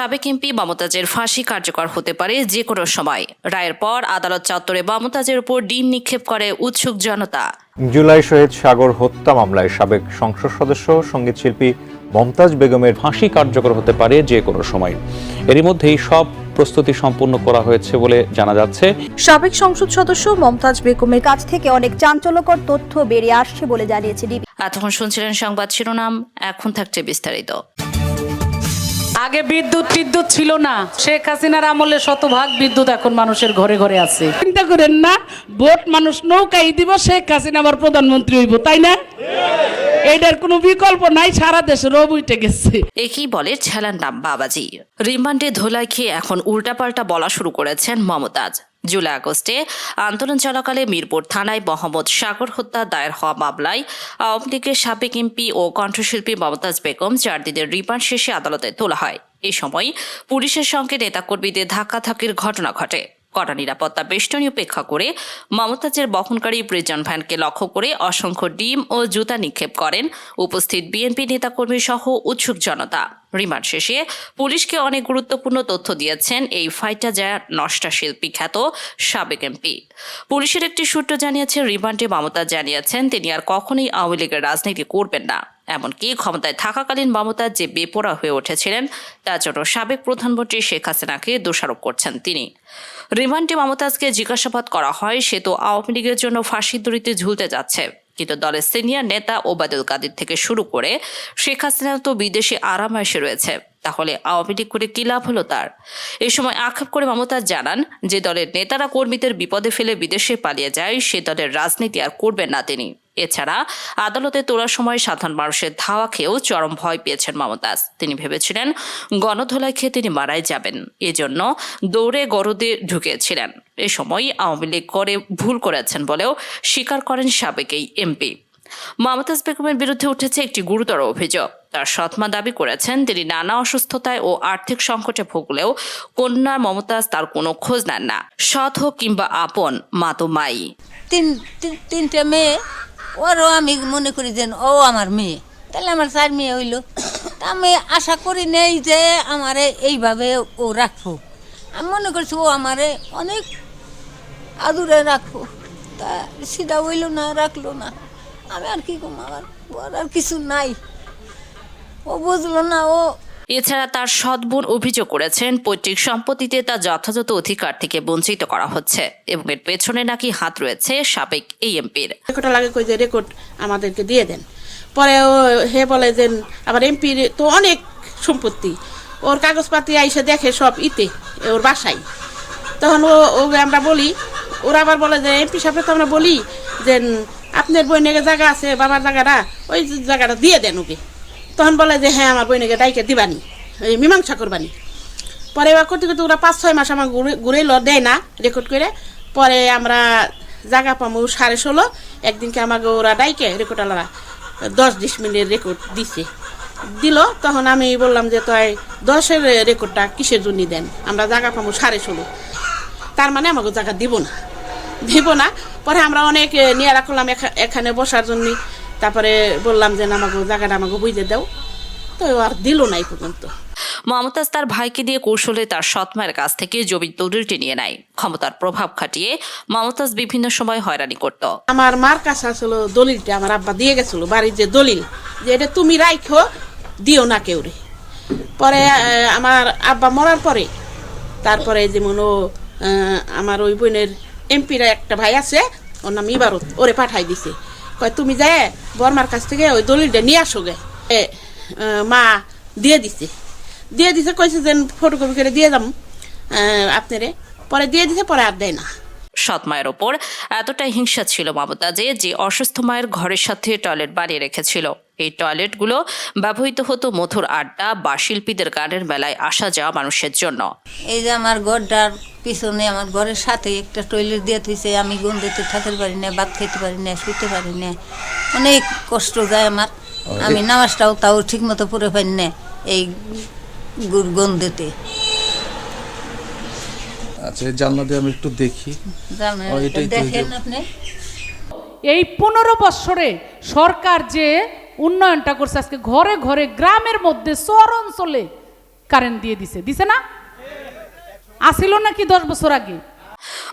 সাবেক এমপি মমতাজের ফাঁসি কার্যকর হতে পারে যে কোনো সময়। রায়ের পর আদালত চত্বরে মমতাজের উপর ডিম নিক্ষেপ করে উৎসুক জনতা। জুলাই শহীদ সাগর হত্যা মামলায় সাবেক সংসদ সদস্য সংগীত শিল্পী মমতাজ বেগমের ফাঁসি কার্যকর হতে পারে যে কোনো সময়। এরই মধ্যেই সব প্রস্তুতি সম্পূর্ণ করা হয়েছে বলে জানা যাচ্ছে। সাবেক সংসদ সদস্য মমতাজ বেগমের কাছ থেকে অনেক চাঞ্চল্যকর তথ্য বেরিয়ে আসছে বলে জানিয়েছে ডিবি। এতক্ষণ শুনছিলেন সংবাদ শিরোনাম এখন থাকছে বিস্তারিত। আগে বিদ্যুৎ টিদ্যুৎ ছিল না। শেখ হাসিনার আমলে শতভাগ বিদ্যুৎ এখন মানুষের ঘরে ঘরে আছে। চিন্তা করেন না ভোট মানুষ নৌকাই দিব শেখ হাসিনা আবার প্রধানমন্ত্রী হইব তাই না? এটার কোনো বিকল্প নাই সারা দেশে রব উঠে গেছে। একই বলে ছেলার নাম বাবাজি। রিমান্ডে ধোলাই খেয়ে এখন উল্টাপাল্টা বলা শুরু করেছেন মমতাজ। জুলাই আগস্টে আন্দোলন চলাকালে মিরপুর থানায় মোহাম্মদ সাগর হত্যা দায়ের হওয়া মামলায় আওয়ামী লীগের সাবেক এমপি ও কণ্ঠশিল্পী মমতাজ বেগম চার দিনের রিমান্ড শেষে আদালতে তোলা হয়। এ সময় পুলিশের সঙ্গে নেতাকর্মীদের ধাক্কাধাক্কির ঘটনা ঘটে। কড়া নিরাপত্তা বেষ্টনী উপেক্ষা করে মমতাজের বহনকারী প্রিজন ভ্যানকে লক্ষ্য করে অসংখ্য ডিম ও জুতা নিক্ষেপ করেন উপস্থিত বিএনপি নেতাকর্মী সহ উৎসুক জনতা। রিমান্ড শেষে পুলিশকে অনেক গুরুত্বপূর্ণ তথ্য দিয়েছেন এই ফাইটা যা নষ্টা শিল্পী খ্যাত সাবেক এমপি। পুলিশের একটি সূত্র জানিয়েছে, রিমান্ডে মমতা জানিয়েছেন, তিনি আর কখনোই আওয়ামী লীগের রাজনীতি করবেন না। এমনকি ক্ষমতায় থাকাকালীন মমতা যে বেপরা হয়ে উঠেছিলেন, তার জন্য সাবেক প্রধানমন্ত্রী শেখ হাসিনাকে দোষারোপ করছেন তিনি। রিমান্ডে মমতাজকে জিজ্ঞাসাবাদ করা হয়, সে তো আওয়ামী লীগের জন্য ফাঁসির দড়িতে ঝুলতে যাচ্ছে। কিন্তু দলের সিনিয়র নেতা ওবায়দুল কাদের থেকে শুরু করে শেখ হাসিনা তো বিদেশে আরামায়েশে রয়েছে। তাহলে আওয়ামী লীগ করে কী লাভ হলো তার? এই সময় আক্ষেপ করে মমতাজ জানান যে দলের নেতারা কর্মীদের বিপদে ফেলে বিদেশে পালিয়ে যায়, সে দলের রাজনীতি আর করবেন না তিনি। এছাড়া আদালতে তোলার সময় সাধারণ মানুষের ধাওয়া খেয়েও চরম ভয় পেয়েছেন মমতাজ তিনি ভেবেছিলেন গণধোলাই খেয়ে তিনি মারাই যাবেন। এজন্য দৌড়ে গরদে ঢুকেছিলেন। এ সময় আওয়ামী লীগ করে ভুল করেছেন বলেও স্বীকার করেন সাবেক এই এমপি। মমতাজ বেগমের বিরুদ্ধে উঠেছে একটি গুরুতর অভিযোগ। তার সৎমা দাবি করেছেন তিনি নানা অসুস্থতায় ও আর্থিক সংকটে ভুগলেও কন্যা মমতাজ তার কোনো খোঁজ নেন না। সৎ হোক কিংবা আপন, মা তো মাই। তিন- তিনটে মেয়ে ওরও আমি মনে করি যে, ও আমার মেয়ে। তাহলে আমার চার মেয়ে হইল। তা আমি আশা করি নেই যে আমারে এইভাবে ও রাখব। আমি মনে করছি ও আমারে অনেক আদুরে রাখব। তা সিধা হইল না, রাখল না। আমি আর কি করব? আমার আর কিছু নাই। ও বুঝলো না, ও এছাড়া তার সৎ বোন অভিযোগ করেছেন, পৈতৃক সম্পত্তিতে তার যথাযথ অধিকার থেকে বঞ্চিত করা হচ্ছে এবং এর পেছনে নাকি হাত রয়েছে সাবেক এই এমপির লাগে কই যে রেকর্ড আমাদেরকে দিয়ে দেন। পরে হে বলে যে, আবার এমপির তো অনেক সম্পত্তি, ওর কাগজপাতি আইসে দেখে সব ইতে, ওর বাসায়। তখন ও আমরা বলি, ওরা আবার বলে যে এমপি সাহেব তো আমরা বলি যে আপনার বইনেকে জায়গা আছে, বাবার জায়গাটা, ওই জায়গাটা দিয়ে দেন ওকে। তখন বলে যে হ্যাঁ আমার বইনেকে ডাইকে দিবানি ওই মীমাংসা করবানি। পরে এবার করতে করতে ওরা পাঁচ, ছয় মাস আমার ঘুরে ঘুরে ল দেয় না রেকর্ড করে। পরে আমরা জায়গা পামু সাড়ে ষোলো, একদিনকে আমাকে ওরা ডাইকে রেকর্ড আলাদা দশ, বিশ মিনিটের রেকর্ড দিছে। দিল, তখন আমি বললাম যে তাই দশের রেকর্ডটা কিসের জন্য দেন? আমরা জায়গা পামু সাড়ে ষোলো। তার মানে আমাকে জায়গা দিব না। দিব না। পরে আমরা অনেক নিয়ে রাখলাম এখা- এখানে বসার জন্য। তারপরে বললাম যে না, আমাকে জায়গাটা আমাকে বুঝে দাও। তো আর দিল না এই পর্যন্ত। মমতাজ তার ভাইকে দিয়ে কৌশলে তার সৎমায়ের কাছ থেকে জমি দলিলটি নিয়ে নেয়। ক্ষমতার প্রভাব খাটিয়ে মমতাজ বিভিন্ন সময় হয়রানি করত। আমার মার কাছে আসলে দলিলটা আমার আব্বা দিয়ে গেছিল বাড়ির যে দলিল যে এটা তুমি রাইখো দিও না কেউ রে। পরে আমার আব্বা মরার পরে তারপরে যেমন ও আমার ওই বোনের এমপিরা একটা ভাই আছে ওর নাম ইবারত ওরে পাঠাই দিছে। কয় তুমি যায় বর্মার কাছ থেকে ওই দলিলটা নিয়ে আসো গে। এ, মা দিয়ে দিছে। দিয়ে দিছে কইছে যে ফটোকপি করে দিয়ে যাম। আপনারে। পরে দিয়ে দিছে পরে আর দেয় না। সৎ মায়ের ওপর এতটাই হিংসা ছিল মমতাজে যে যে অসুস্থ মায়ের ঘরের সাথে টয়লেট বানিয়ে রেখেছিল। এই টয়লেটগুলো ব্যবহৃত হতো মধুর আড্ডা বা শিল্পীদের গানের মেলায় আসা যাওয়া মানুষের জন্য। এই যে আমার ঘরটার পিছনে আমার ঘরের সাথে একটা টয়লেট দিয়ে থইছে আমি গন্ধেতে থাকতে পারি না ভাত খেতে পারি না শুতে পারি না। অনেক কষ্ট যায় আমার। আমি নামাজটাও তাও ঠিক মতো পড়ে পারি না এই গন্ধেতে। আচ্ছা এই জানলাতে আমি একটু দেখি। দেখেন আপনি। এই পনেরো বৎসরে সরকার যে উন্নয়নটা করছে আজকে ঘরে ঘরে গ্রামের মধ্যে শহর অঞ্চলে কারেন্ট দিয়ে দিছে। দিছে না? আসিল নাকি দশ বছর আগে?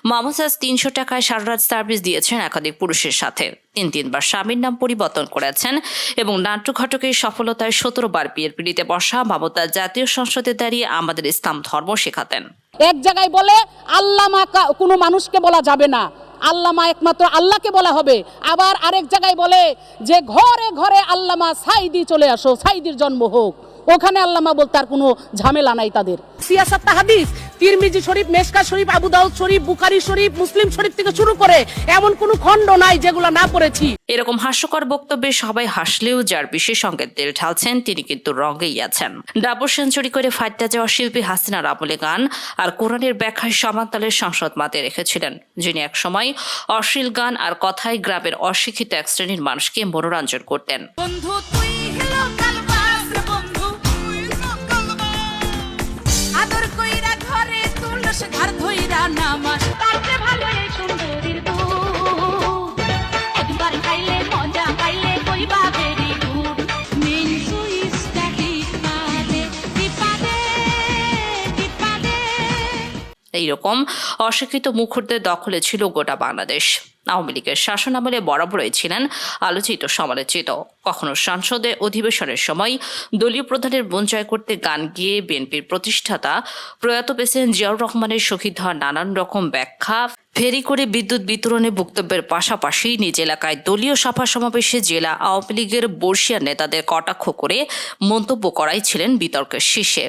মমতাজ তিনশো টাকায় সারারাত সার্ভিস দিয়েছেন একাধিক পুরুষের সাথে। তিন তিনবার স্বামীর নাম পরিবর্তন করেছেন এবং নাট্যঘটকের সফলতায় সতেরো বার বিয়ের পিড়িতে বসা মমতাজ জাতীয় সংসদে দাঁড়িয়ে আমাদের ইসলাম ধর্ম শেখাতেন। এক জায়গায় বলে, আল্লামা কোনো মানুষকে বলা যাবে না। আল্লামা একমাত্র আল্লাহকে বলা হবে। আবার আরেক জায়গায় বলে, যে ঘরে ঘরে আল্লামা সাইদি চলে আসো, সাইদির জন্ম হোক। ওখানে আল্লামা বলতে আর কোনো ঝামেলা নাই তাদের। সিয়াসাত হাদিস তিরমিজি শরীফ মেশকা শরীফ আবু দাউদ শরীফ বুখারি শরীফ মুসলিম শরীফ থেকে শুরু করে এমন কোনো খণ্ড নাই যেগুলো না পড়েছি। এরকম হাস্যকর বক্তব্যে সবাই হাসলেও যার বিশেষ সঙ্গে তেল ঢালছেন তিনি কিন্তু রঙেই আছেন। ডাবল সেঞ্চুরি করে ফাইটটা যাওয়া শিল্পী হাসিনার আমলে গান আর কোরআনের ব্যাখ্যায় সমান্তালের সংসদ মাতে রেখেছিলেন যিনি একসময় অশ্লীল গান আর কথায় গ্রামের অশিক্ষিত এক শ্রেণির মানুষকে মনোরঞ্জন করতেন। বন্ধু তুই তুলস ঘর ধইরা নামাস তাতে ভালো এই সুন্দরীর দুধ। একবার খাইলে মজা পাইলে কইবা ভেরি গুড মেন সুইচটা টিপাদে টিপাদে টিপাদে এইরকম অশিক্ষিত মুখরদের দখলে ছিল গোটা বাংলাদেশ। আওয়ামী লীগের শাসন আমলে বরাবরই ছিলেন আলোচিত সমালোচিত। কখনো সংসদে অধিবেশনের সময় দলীয় প্রধানের জয় করতে গান গিয়ে বিএনপির প্রতিষ্ঠাতা প্রয়াত প্রেসিডেন্ট জিয়াউর রহমানের শহীদ হওয়ার নানান রকম ব্যাখ্যা, ফেরি করে বিদ্যুৎ বিতরণে বক্তব্যের পাশাপাশি নিজ এলাকায় দলীয় সভা সমাবেশে জেলা আওয়ামী লীগের বর্ষিয়া নেতাদের কটাক্ষ করে মন্তব্য করাই ছিলেন বিতর্কের শীর্ষে।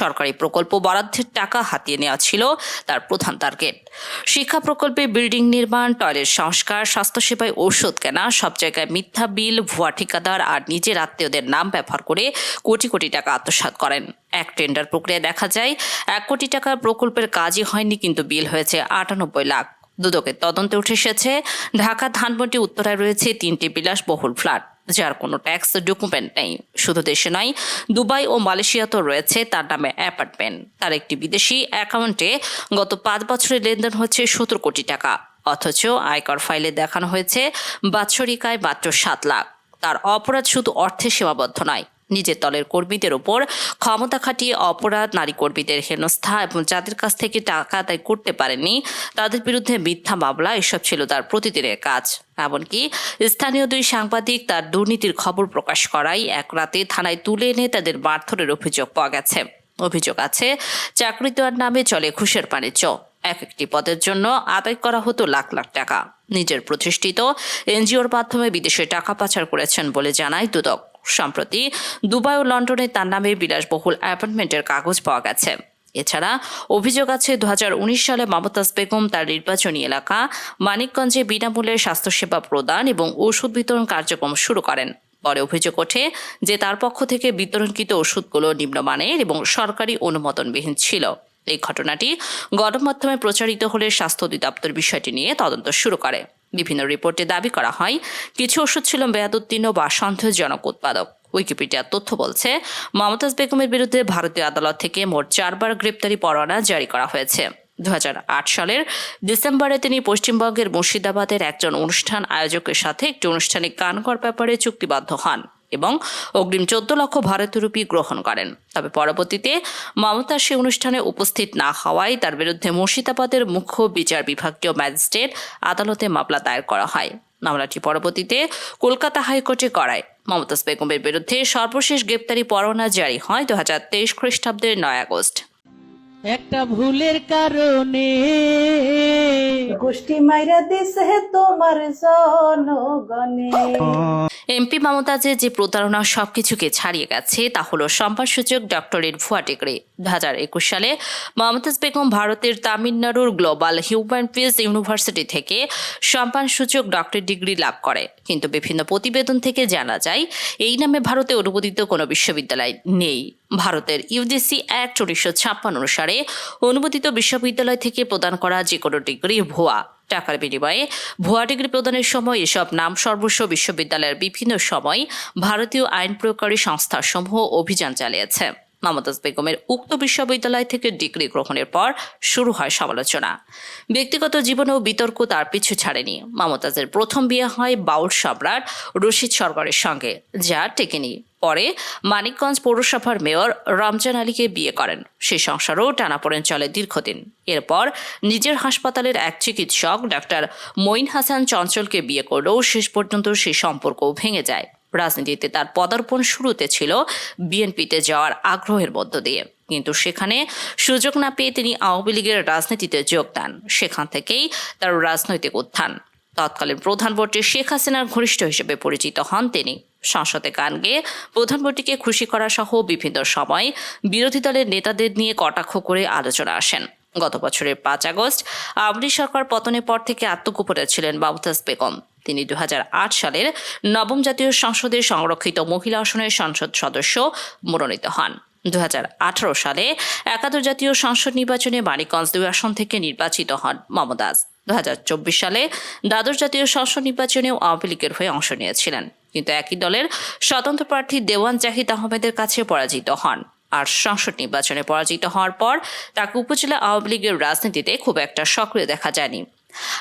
সরকারি প্রকল্প বরাদ্দের টাকা হাতিয়ে নেওয়া ছিল তার প্রধান টার্গেট শিক্ষা প্রকল্পে বিল্ডিং নির্মাণ টয়লেট সংস্কার, স্বাস্থ্যসেবায় ঔষধ কেনা, সব জায়গায় মিথ্যা বিল, ভুয়া ঠিকাদার আর নিজের আত্মীয়দের নাম ব্যবহার করে কোটি কোটি টাকা আত্মসাৎ করেন। এক টেন্ডার প্রক্রিয়া দেখা যায়, এক কোটি টাকার প্রকল্পের কাজই হয়নি কিন্তু বিল হয়েছে আটানব্বই লাখ। দুদকের তদন্তে উঠে এসেছে, ঢাকা, ধানমন্ডি, উত্তরায় রয়েছে তিনটি বিলাসবহুল ফ্ল্যাট যার কোনো ট্যাক্স ডকুমেন্ট নেই, শুধু দেশে নয়, দুবাই ও মালয়েশিয়াতেও রয়েছে তার নামে অ্যাপার্টমেন্ট তার একটি বিদেশি অ্যাকাউন্টে গত পাঁচ বছরের লেনদেন হচ্ছে সতেরো কোটি টাকা, অথচ আয়কর ফাইলে দেখানো হয়েছে বাৎসরিক আয় মাত্র সাত লাখ। তার অপরাধ শুধু অর্থে সীমাবদ্ধ নয় নিজের দলের কর্মীদের ওপর ক্ষমতা খাটিয়ে অপরাধ নারী কর্মীদের হেনস্থা এবং যাদের কাছ থেকে টাকা আদায় করতে পারেননি, তাদের বিরুদ্ধে মিথ্যা মামলা, এসব ছিল তার প্রতিদিনের কাজ। এমনকি স্থানীয় দুই সাংবাদিক তার দুর্নীতির খবর প্রকাশ করাই এক রাতে থানায় তুলে এনে তাদের মারধরের অভিযোগ পাওয়া গেছে। অভিযোগ আছে চাকরি দেওয়ার নামে চলে ঘুষের বাণিজ্য। এক একটি পদের জন্য আদায় করা হতো লাখ লাখ টাকা। নিজের প্রতিষ্ঠিত এনজিওর মাধ্যমে বিদেশে টাকা পাচার করেছেন বলে জানায় দুদক। সম্প্রতি দুবাই ও লন্ডনে তার নামে বিলাসবহুল অ্যাপার্টমেন্টের কাগজ পাওয়া গেছে। এছাড়া অভিযোগ আছে দু হাজার উনিশ সালে মমতাজ বেগম তার নির্বাচনী এলাকা মানিকগঞ্জে বিনামূল্যে স্বাস্থ্যসেবা প্রদান এবং ওষুধ বিতরণ কার্যক্রম শুরু করেন। পরে অভিযোগ ওঠে যে তার পক্ষ থেকে বিতরণকৃত ওষুধগুলো নিম্নমানের এবং সরকারি অনুমোদনবিহীন ছিল। এই ঘটনাটি গণমাধ্যমে প্রচারিত হলে স্বাস্থ্য অধিদপ্তর বিষয়টি নিয়ে তদন্ত শুরু করে। বিভিন্ন রিপোর্টে দাবি করা হয়, কিছু ওষুধ ছিল বেয়াদুত্তীর্ণ বা সন্দেহজনক উৎপাদক। উইকিপিডিয়ার তথ্য বলছে, মমতাজ বেগমের বিরুদ্ধে ভারতীয় আদালত থেকে মোট চারবার গ্রেপ্তারি পরোয়ানা জারি করা হয়েছে। দু হাজার আট সালের ডিসেম্বরে তিনি পশ্চিমবঙ্গের মুর্শিদাবাদের একজন অনুষ্ঠান আয়োজকের সাথে একটি অনুষ্ঠানে গান করার ব্যাপারে চুক্তিবদ্ধ হন। এবং অগ্রিম চোদ্দ লক্ষ ভারতীয় রুপি গ্রহণ করেন। তবে পরবর্তীতে মমতা সে অনুষ্ঠানে উপস্থিত না হওয়ায় তার বিরুদ্ধে মুর্শিদাবাদের মুখ্য বিচার বিভাগীয় ম্যাজিস্ট্রেট আদালতে মামলা দায়ের করা হয়। মামলাটি পরবর্তীতে কলকাতা হাইকোর্টে করায় মমতাজ বেগমের বিরুদ্ধে সর্বশেষ গ্রেপ্তারি পরোয়ানা জারি হয় দু হাজার তেইশ খ্রিস্টাব্দের নয় আগস্ট। একটা ভুলের কারণে গোষ্ঠী মাইরা দিছে তোমার জনগণে। এমপি মমতাজের যে প্রতারণা সবকিছুকে ছাড়িয়ে গেছে, তা হলো সম্মানসূচক ডক্টরেট ভুয়া ডিগ্রি। দু হাজার একুশ সালে মমতাজ বেগম ভারতের তামিলনাড়ুর গ্লোবাল হিউম্যান পিস ইউনিভার্সিটি থেকে সম্মানসূচক ডক্টরেট ডিগ্রি লাভ করে। কিন্তু বিভিন্ন প্রতিবেদন থেকে জানা যায়, এই নামে ভারতে অনুমোদিত কোনো বিশ্ববিদ্যালয় নেই। ভারতের ইউজিসি অ্যাক্ট উনিশশো ছাপ্পান্ন অনুসারে অনুমোদিত বিশ্ববিদ্যালয় থেকে প্রদান করা যে কোনো ডিগ্রি ভুয়া। টাকার বিনিময়ে ভুয়া ডিগ্রি প্রদানের সময় এসব নাম সর্বস্ব বিশ্ববিদ্যালয়ের বিভিন্ন সময় ভারতীয় আইন প্রয়োগকারী সংস্থাসমূহ অভিযান চালিয়েছে। মমতাজ বেগমের উক্ত বিশ্ববিদ্যালয় থেকে ডিগ্রি গ্রহণের পর শুরু হয় সমালোচনা। ব্যক্তিগত জীবনেও বিতর্ক তার পিছু ছাড়েনি। মমতাজের প্রথম বিয়ে হয় বাউল সম্রাট রশিদ সরকারের সঙ্গে, যা টেকেনি। পরে মানিকগঞ্জ পৌরসভার মেয়র রমজান আলীকে বিয়ে করেন। সেই সংসারও টানাপোড়েন চলে দীর্ঘদিন। এরপর নিজের হাসপাতালের এক চিকিৎসক ডাক্তার মঈন হাসান চঞ্চলকে বিয়ে করলেও শেষ পর্যন্ত সেই সম্পর্কও ভেঙে যায়। রাজনীতিতে তার পদার্পণ শুরুতে ছিল বিএনপিতে যাওয়ার আগ্রহের মধ্য দিয়ে। কিন্তু সেখানে সুযোগ না পেয়ে তিনি আওয়ামী লীগের রাজনীতিতে যোগ দেন। সেখান থেকেই তার রাজনৈতিক উত্থান। তৎকালীন প্রধানমন্ত্রী শেখ হাসিনার ঘনিষ্ঠ হিসেবে পরিচিত হন তিনি। সংসদে গান গেয়ে প্রধানমন্ত্রীকে খুশি করা সহ বিভিন্ন সময় বিরোধী দলের নেতাদের নিয়ে কটাক্ষ করে আলোচনা আসেন। গত বছরের পাঁচ আগস্ট আওয়ামী সরকার পতনের পর থেকে আত্মগোপনে ছিলেন মমতাজ বেগম। তিনি দু হাজার আট সালের নবম জাতীয় সংসদের সংরক্ষিত মহিলা আসনের সংসদ সদস্য মনোনীত হন। দু হাজার আঠারো সালে একাদশ জাতীয় সংসদ নির্বাচনে মানিকগঞ্জ দুই আসন থেকে নির্বাচিত হন মমতাজ। দু সালে দ্বাদশ জাতীয় সংসদ নির্বাচনেও আওয়ামী লীগের হয়ে অংশ নিয়েছিলেন। কিন্তু একই দলের স্বতন্ত্র প্রার্থী দেওয়ান জাহিদ আহমেদের কাছে পরাজিত হন। আর সংসদ নির্বাচনে পরাজিত হওয়ার পর তাকে উপজেলা আওয়ামী লীগের রাজনীতিতে খুব একটা সক্রিয় দেখা যায়নি।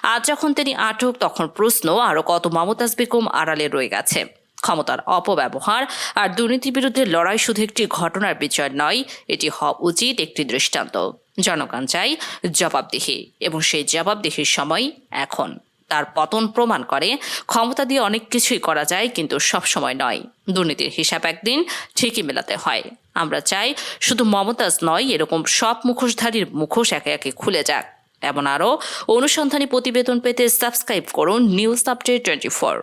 আজ যখন তিনি আটক, তখন প্রশ্ন আরও কত মমতাজ বেগম আড়ালে রয়ে গেছে? ক্ষমতার অপব্যবহার আর দুর্নীতির বিরুদ্ধে লড়াই শুধু একটি ঘটনার বিচার নয়, এটি হওয়া উচিত একটি দৃষ্টান্ত। জনগণ চাই জবাবদিহি এবং সেই জবাবদিহির সময় এখন। তার পতন প্রমাণ করে, ক্ষমতা দিয়ে অনেক কিছুই করা যায় কিন্তু সব সময় নয়। দুর্নীতির হিসাব একদিন ঠিকই মেলাতে হয়। আমরা চাই শুধু মমতাজ নয়, এরকম সব মুখোশধারীর মুখোশ একে একে খুলে যাক। এমন আরও অনুসন্ধানী প্রতিবেদন পেতে সাবস্ক্রাইব করুন নিউজ আপডেট টোয়েন্টি ফোর।